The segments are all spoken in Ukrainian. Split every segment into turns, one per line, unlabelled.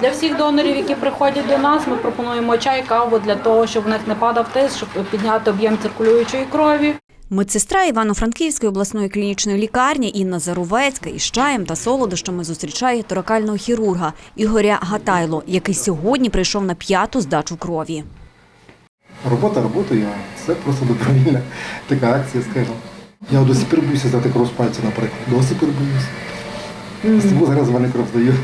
Для всіх донорів, які приходять до нас, ми пропонуємо чай, каву для того, щоб в них не падав тиск, щоб підняти об'єм циркулюючої крові.
Медсестра Івано-Франківської обласної клінічної лікарні Інна Заровецька із чаєм та солодощами зустрічає торакального хірурга Ігоря Гатайло, який сьогодні прийшов на п'яту здачу крові.
Робота роботою, це просто добровільна така акція, скажімо. Я до сих пір боюся здати кров з пальця, наприклад. До сих пір боюся. Зараз в мене кров здаю.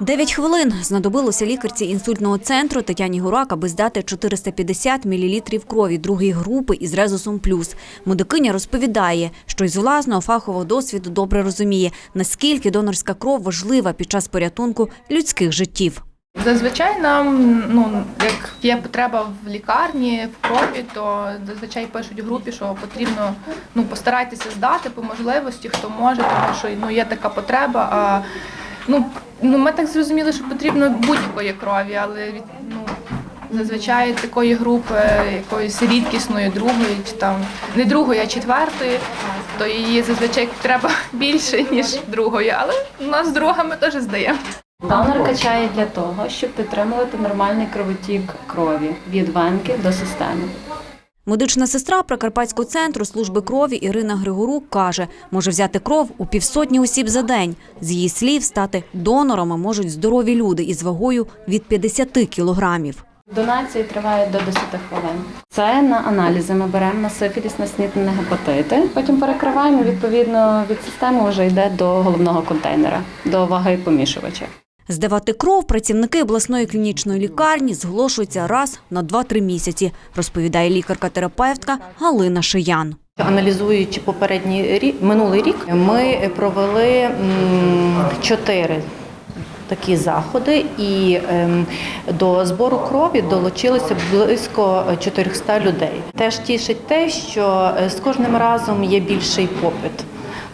Дев'ять хвилин знадобилося лікарці інсультного центру Тетяні Гурак, аби здати 450 мл крові другої групи із резусом плюс. Медикиня розповідає, що із власного фахового досвіду добре розуміє, наскільки донорська кров важлива під час порятунку людських життів.
Зазвичай нам, ну як є потреба в лікарні, в крові, то зазвичай пишуть групі, що потрібно ну постарайтеся здати по можливості, хто може, тому що ну є така потреба. А ну, ну ми так зрозуміли, що потрібно будь-якої крові, але від ну. Зазвичай такої групи якоїсь рідкісної, другої чи там не другої, а четвертої, то її зазвичай треба більше ніж другої, але нас друга ми теж здаємо.
Донор качає для того, щоб підтримувати нормальний кровотік крові від венки до системи.
Медична сестра Прикарпатського центру служби крові Ірина Григорук каже, може взяти кров у півсотні осіб за день. З її слів, стати донорами можуть здорові люди із вагою від 50 кілограмів.
Донації тривають до 10 хвилин. Це на аналізи. Ми беремо на сифіліс, на снід, гепатити. Потім перекриваємо. Відповідно від системи вже йде до головного контейнера, до ваги помішувача.
Здавати кров працівники обласної клінічної лікарні зголошуються раз на 2-3 місяці, розповідає лікарка-терапевтка Галина Шиян.
Аналізуючи попередній рік, минулий рік, ми провели чотири такі заходи, і ем, до збору крові долучилося близько 400 людей. Теж тішить те, що е, з кожним разом є більший попит.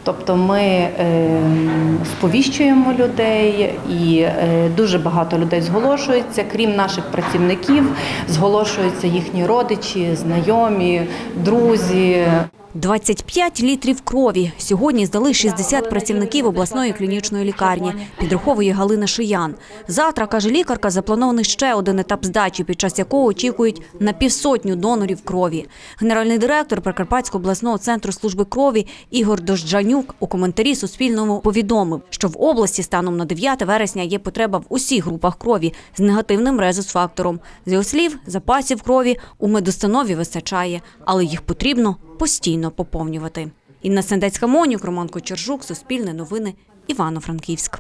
Тобто ми ем, сповіщуємо людей, і е, дуже багато людей зголошується. Крім наших працівників, зголошуються їхні родичі, знайомі, друзі.
25 літрів крові. Сьогодні здали 60 працівників обласної клінічної лікарні, підраховує Галина Шиян. Завтра, каже лікарка, запланований ще один етап здачі, під час якого очікують на півсотню донорів крові. Генеральний директор Прикарпатського обласного центру служби крові Ігор Дожджанюк у коментарі Суспільному повідомив, що в області станом на 9 вересня є потреба в усіх групах крові з негативним резус-фактором. З його слів, запасів крові у медустанові вистачає, але їх потрібно постійно поповнювати. Інна Сендецька Монюк, Роман Кочержук, Суспільне новини, Івано-Франківськ.